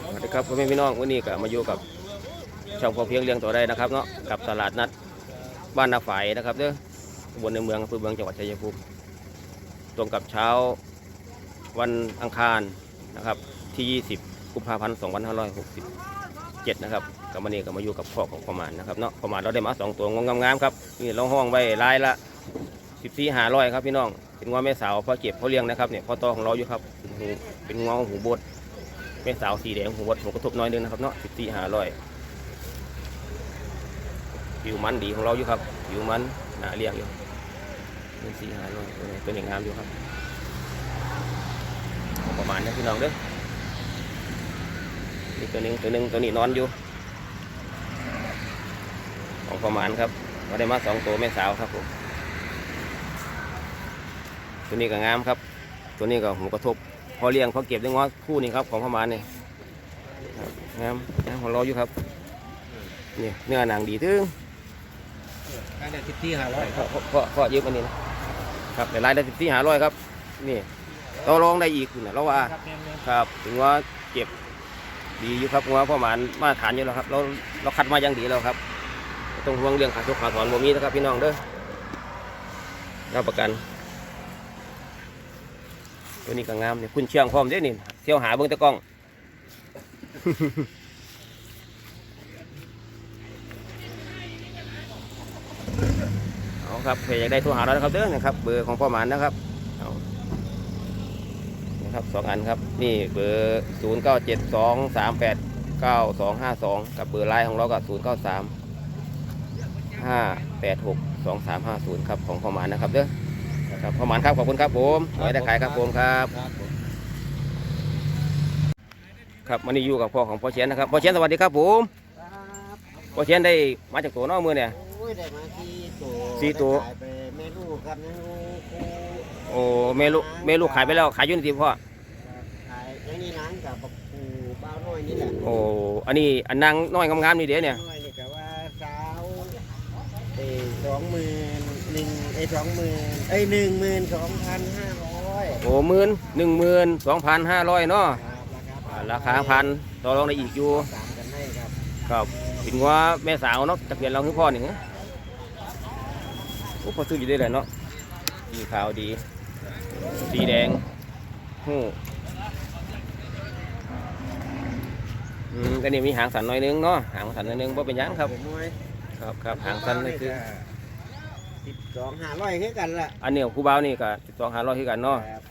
สวัสดีครับพ่อแม่พี่น้องวันนี้ก็มาอยู่กับช่องพอเพียงเลี้ยงตัวได้นะครับเนาะกับตลาดนัดบ้านนาฝายนะครับเด้อบนในเมืองอำเภอเมืองจังหวัดชัยภูมิตรงกับเช้าวันอังคารนะครับที่ 20 กุมภาพันธ์ 2567 นะครับกับวันนี้ก็มาอยู่กับพ่อของประมาณนะครับเนาะประมาณเราได้มาสองตัวงงามๆครับนี่เราห้องไว้รายละ14หาร้อยครับพี่น้อง เป็นงอแม่สาวพ่อเก็บพ่อเลี้ยงนะครับเนี่ยพ่อตอของเราอยู่ครับหูเป็นงอหูบด แม่สาวสีแดงหัวหัวกระทบน้อยนึงนะครับเนาะสิบสี่ห้าร้อยผิวมันดีของเราอยู่ครับผิวมันหนาเรียงอยู่หนึ่งสี่ห้าร้อยตัวนี้ตัวนี้งามอยู่ครับเอาประมาณนี้พี่น้องเด้อนี่ตัวหนึงตัวหนึงตัวนี้นอนอยู่ ของประมาณครับมาได้มาสองตัวแม่สาวครับผมตัวนี้ก็งามครับ ตัวนี้ก็หัวกระทบ อเลี้ยงพอเก็บได้งอคู่นี้ครับของประมาณนี่ครับงามงามของเราอยู่ครับนี่เนื้อหนังดีถึงการเด็ดสิบที่ห้าร้อยเพราะเพราะเพราะเยอะมันนี่นะครับในรายได้สิบสี่หาร้อยครับนี่เราลองได้อีกนะเราว่าครับแม่นครับถึงว่าเก็บดีอยู่ครับว่าประมาณมาตรฐานอยู่แล้วครับเราเราคัดมาอย่างดีแล้วครับบ่ต้องห่วงเรื่องขาดทุกขาถอนบ่มีนะครับพี่น้องเด้อรับประกัน ตัวนี้ก็งามเนี่ยคุณเชียงพร้อมเด้นี่เที่ยวหาเบิ่งตะกล้อง เอาครับใครอยากได้โทรหาเรานะครับเด้อนะครับ เบอร์ของพ่อหมานนะครับเอานะครับสองอันครับ นี่เบอร์ศูนย์เก้าเจ็ดสองสามแปดเก้าสองห้าสองกับเบอร์ไลน์ของเราก็ศูนย์เก้าสามห้าแปดหกสองสามห้าศูนย์ครับของพ่อหมานนะครับเด้อ ครับพ่อหมานครับขอบคุณครับผมขอให้ได้ขายครับผมครับครับผมครับวันนี้อยู่กับพ่อของพ่อเชียนนะครับพ่อเชียนสวัสดีครับผมครับพ่อเชียนได้มาจากตัวนอกมือเนี่ย โอ้ยได้มาสี่ตัวสี่ตัว ได้ขายไปแม่ลูกครับแม่ลูกคู่โอ้เมลูกเมลูกขายไปแล้วขายอยุ่ในทีพ่อขายอย่างนี้นังกับปูบ้าวน้อยนี่แหละโอ้อันนี้อันนางน้อยงามๆนี่เด้เนี่ยน้อยนี่ก็ว่าสาวเอ้สองหมื่น หนึ่งไอ้สองหมื่นไอ้หนึ่งหมื่นสองพันห้าร้อยโอ้หมื่นหนึ่งหมื่นสองพันห้าร้อยเนาะครับอ่าราคาพันต่อรองได้อีกอยู่สามกันให้ครับครับเป็นว่าแม่สาวเนาะจะเปลี่ยนเราคือพ่อหนึ่งโอ้พอซื้ออยู่ได้เลยเนาะสีขาวดี สีแดงหูอืมก็นี่มีหางสันหน่อยนึงเนาะหางสันหน่อยนึงว่าเป็นหยังครับเป็นน้อยครับครับหางสันนี่คือ สิบสองห้าร้อยคือกันล่ะอันนี้ของครูบ่าวนี่ก็สิบสองหาร้อยคือกันเนาะ ครับ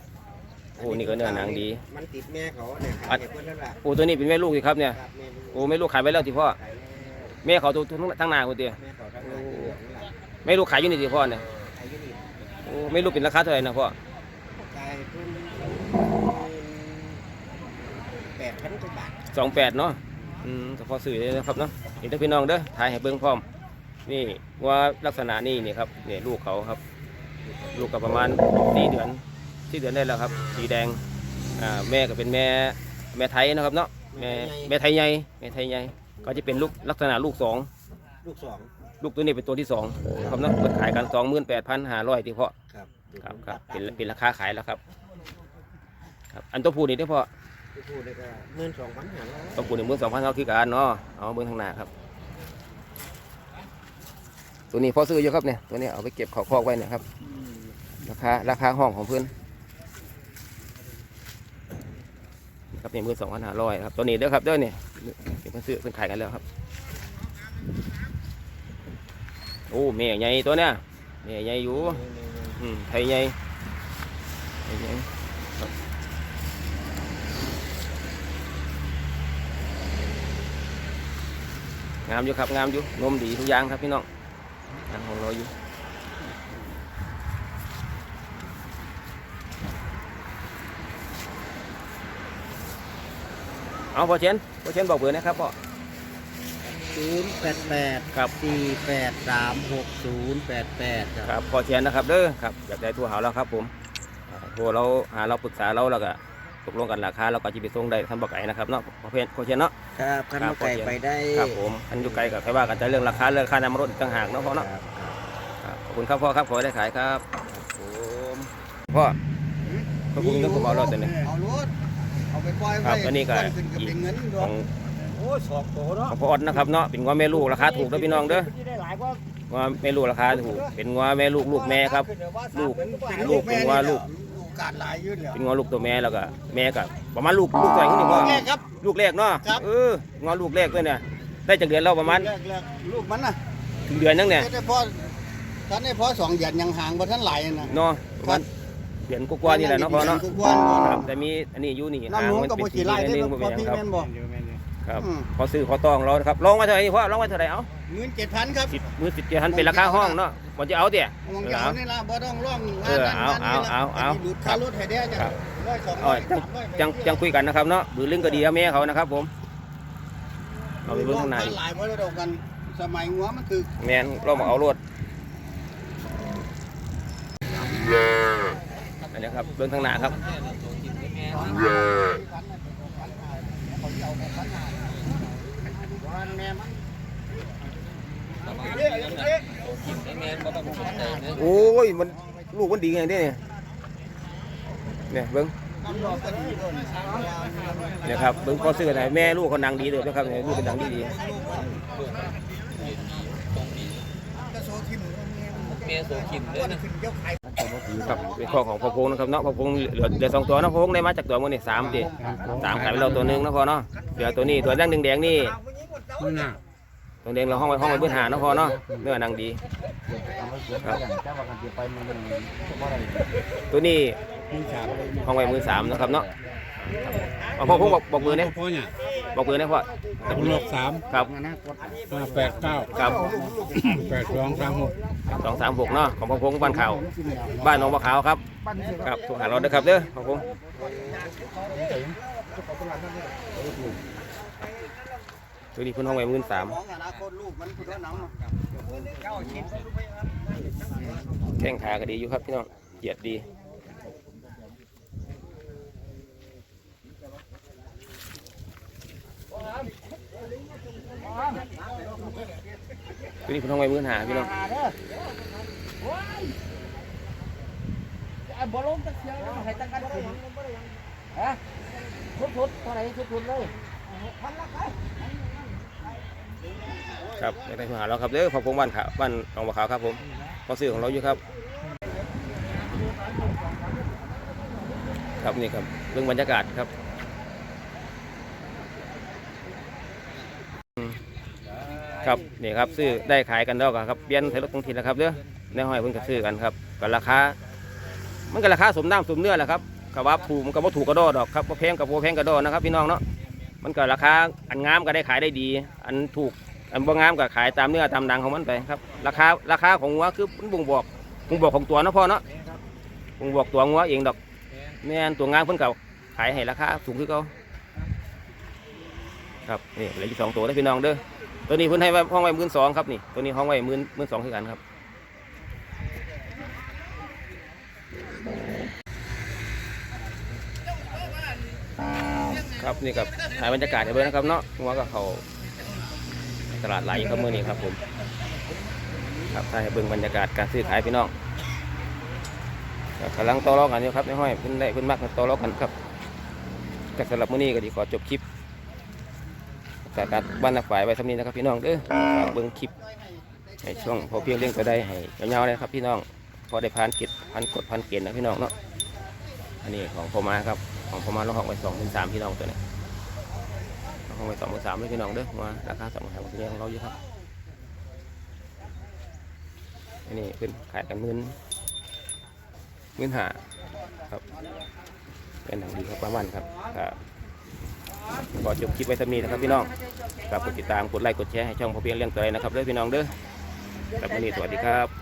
โอ้นี่ก็เนื้อหนังดี มันติดแม่เขาเนี่ยคอัรับดเห็นเพื่อนแล้วล่ะโอ้ตัวนี้เป็นแม่ลูกสิครับเนี่ย ครับแม่ลูกโอ้แม่ลูกขายไปแล้วที่พ่อ ขายแล้วแม่เขาตัวทั้งทั้งนาคนเดียวแม่เขาทั้งหลายเหลืองล่ะแม่ลูกขายอยู่นี่ที่พ่อเนี่ยขายอยูนิโอ้แม่ลูกเป็นราคาเท่าไหร่นะพ่อขายเพิ่นแปดพันกว่าบาท สองแปดเนาะ อืมก็พอสื่อเลยนะครับเนาะนี่ถ้าพี่น้องเด้อถ่ายให้เบิ่งพร้อม นี่ว่าลักษณะนี่นี่ครับนี่ลูกเขาครับ ลูกก็ประมาณสี่เดือนสี่เดือนได้แล้วครับ สีแดงอ่าแม่ก็เป็นแม่แม่ไทยนะครับเนาะแม่แม่ไทยใหญ่แม่ไทยใหญ่ก็จะเป็นลูกลักษณะลูกสองลูกสองลูกตัวนี้เป็นตัวที่สองครับเนาะเปิดขายกันสองหมื่นแปดพันห้าร้อยที่พ่อครับครับครับเป็นเป็นราคาขายแล้วครับ ครับอันตัวผู้นี่ได้อพ่อผู้พูดเลยก็หมื่นสองพันห้าร้อยตัวผู้นี่มื่นสองพันเขาคือกันเนาะเอาเบิ้งทางหน้าครับ ตัวนี้พอซื้อเยอะครับเนี่ยตัวนี้เอาไปเก็บเขาคอกไว้เนี่ยครับราคาราคาห้องของเพื่อนครับนี่มื่นสองพันห้าร้อยครับตัวนี้เด้อครับเด้อเนี่ยเดี๋ยวเพิ่นซื้อเพิ่นขายกันแล้วครับโอ้แม่ใหญ่ตัวเนี้ยแม่ใหญ่อยู่อไทยใหญ่ไทยใหญ่งามอยู่ครับงามอยู่นมดีทุกอย่างครับพี่น้อง งามของเราอยู่เอาพอเชนพอเชนบอกเบอร์นะครับพ่อศูนย์แปดแปดครับสี่แปดสามหกศูนย์แปดแปดครับพอเชนนะครับเด้อครับอยากได้ทั่วหาเราครับผมอ่าโทรเราหาเราปรึกษาเราแล้วก็ ตกลงกันราคาเราก็จะไปส่งได้ท่านบอกไก่นะครับเนาะพอเชนพอเชนเนาะครับขันครับมาไก่พอเขียนไปได้ครับผมอันอยู่ไกลกับใครว่ากันจะเรื่องราคาเรื่องค่าน้ำรถอีกต่างหากเนาะพ่อเนาะครับครับขอบคุณครับพ่อครับขอให้ได้ขายครับผมพ่อพระคุณก็ผมเอารถตัวนี้เอารถเอาไปปล่อยครัไว้บอันนี้ก็วันขึ้นก็อีกเป็นเงินดขออกงโอ้สองโตเนาะของพ่อออดนะครับเนาะเป็นงัวแม่ลูกราคาถูกเด้อพี่น้องเด้อได้หลายกว่างัวแม่ลูกราคาถูกเป็นงัวแม่ลูกลูกแม่ครับ ลูกเป็นลูกเป็นว่าลูกลู กการหลายอยืดแล้ว เป็นงัวลูกตัวแม่แล้วก็แม่กับประมาณลูกลูกตัวนี้พ่อแรกครับลูกแรกเนาะครับ เอองัวลูกแรกด้วยเนี่ยได้จากเดือนเราประมาณแรกแรกลูกมันน่ะถึงเดือนยังเนี่ยแต่พอท่านได้พอสองเดือนยังห่างบ่ทันหลายนะเนาะประมาณเดือนกว่าๆนี่แหละเนาะพ่อเนาะดืกว่าๆครับแต่มีอันนี้อยู่นี่น้ำหลวงมักับเป็นบ่สีสิไล่นิดได้นึงอบ่พเป็อนหยังพี่ครับแม่นบ่ครับอืม พอซื้อพอต้องเราครับลองมาเท่าไหร่พ่อลองมาเท่าไหร่เอา หมื่นเจ็ดพันครับสิบมือสิบเจ็ดพันเป็นราคาห้องเนาะมันจะเอาเดี๋ยมองจะเอานี่ล่ะบ่ต้องร่องเออเอาเอาเอาเอาหลุดค่ารถให้ได้จ้ะครับร้อยสองอ๋ร้ออยจังสามร้อยจังจังคุยกันนะครับเนาะบือลึงก็ดีเอาแม่เขานะครับ ผมเอาไปเบิ่งข้างในร่หลายบ่ได้ดอกกันสมัยงัวมันคือแมนเรามาเอารถอันนี้ครับเบิ่งทางหน้าครับแม่มัน โอ้ยมันลูกมันดีไงเนี่ยเนี่ยเบิ้งมันรอก็ดีด้วยเนี่ยครับเบิ้งพอซื้อไหนแม่ลูกเขานังดีเลยนะครับเนี่ยลูกเป็นนังดีดีก็โซทิมเมียโสขิมเลยนะขึ้นเจ้าไข่ครับเป็นข้อของพ่อพงนะครับเนาะพ่อพงเหลือเหลือสองตัวเนาะพ่อพงได้มาจากตัวมันนี่สามดิสามขายไปเราตัวหนึงเนาะพอเนาะเหลือตัวนี้ตัวแดงแดงๆนี่ มันน่ะตัวแดงเราห้องไว้ห้องไว้เบื้องหาเนาะพอเนาะเนื้อนังดีครับตัวนี้ห้องไว้มือสามนะครับเนาะเอาพ่อพงบอกบอกมือเนี่ยพ่อเนี่ยบอกมือเนี่ยพ่อคุณหกสามครับห้าแปดเก้าครับแปดสองสามหกสองสามหกเนาะของพ่อพงบ้านเขาวบ้านหนองบัวขาวครับครับโทรหาเราเด้อครับเด้อพ่อพง ตัวนี้เพิ่นห้องไว้มื่นสามของอนาคตลูกมันคือน้ำแข้งขาก็ดีอยู่ครับพี่น้องเหยียดดีตัวนี้เพิ่นห้องไว้มื่นหาพี่น้องบ่ลลงตะเคียงให้ตะกันขึ้นฮะทุดๆเท่าไหร่ทุดๆเลยพันละคร ครับอยากได้โทรหาเราครับเด้อพ่อพงบ้านขาวบ้านหนองบัวขาวครับผมพอซื้อของเราอยู่ครับ ครับนี่ครับเรื่องบรรยากาศครับครับนี่ครับซื้อได้ขายกันแล้วครับเปลี่ยนใส่รถตรงทีแล้วครับเด้อในห้อยเพิ่นก็ซื้อกันครับก็ราคา มันก็ราคาสมน้ำสมเนื้อแหละครับกับว่าถูกมันก็บ่ถูกกระโดดดอกครับบ่แพงกับบ่แพงกระโดดนะครับพี่น้องเนาะมันก็ราคาอันงามก็ได้ขายได้ดี อันถูก อันบ่งามก็ขายตามเนื้อตามหนังของมันไปครับ ราคาราคาของงัวคือมันบ่งบอกบ่งบอกของตัวเนาะพ่อเนาะบ่งบอกตัวงัวเองดอกแม่นตัวงานเพิ่นเก่าขายให้ราคาสูงคือเก่าครับนี่เหลืออยู่สองตัวได้พี่น้องเด้อตัวนี้เพิ่นให้ไว้ห้องไว้หมื่นสองครับนี่ตัวนี้ห้องไว้หมื่นหมื่นสองคือกันครับครับนี่ครับถ่ายบรรยากาศให้เบิ่งนะครับเนาะหัวกับเขา ตลาดไหลครับมือนี้ครับผมครับถ่าให้เบิ่งบรรยากาศการซื้อขายพี่น้องกำลังต่อรองกันอยู่ครับในห้อยเพิ่นได้เพิ่นมักต่อรองกันครับก็สำหรับมื้อนี้ก็ดีขอจบคลิปจากการบ้านนักฝ่ายไว้สำนี้นะครับพี่น้องเด้อฝากเบิ่งคลิปในช่วงพอเพียงเรื่องก็ได้ให้ยาวๆเลยครับพี่น้องพอได้ผ่านเกตผ่านกฎผ่านเกณฑ์นะพี่น้องเนาะอันนี้ของพอมาครับของพอมาเราหองไว้สองเป็นสามพี่น้องตัวนี้ ห้องไว้สองเป็นสามเลยพี่น้องเด้อมาราคาสองพันสามของเราอยู่ครับอันนี้เพิ่นขายกันหมื่นเงินหาครับเป็นหนังดีครับประมาณครับก็ขอจบคลิปไว้สำนีนะครับพี่น้องฝากกดติดตามกดไลค์กดแชร์ให้ช่องพอเพียงเรื่องตัวไรนะครับเด้อพี่น้องเด้อครับวันนี้สวัสดีครับ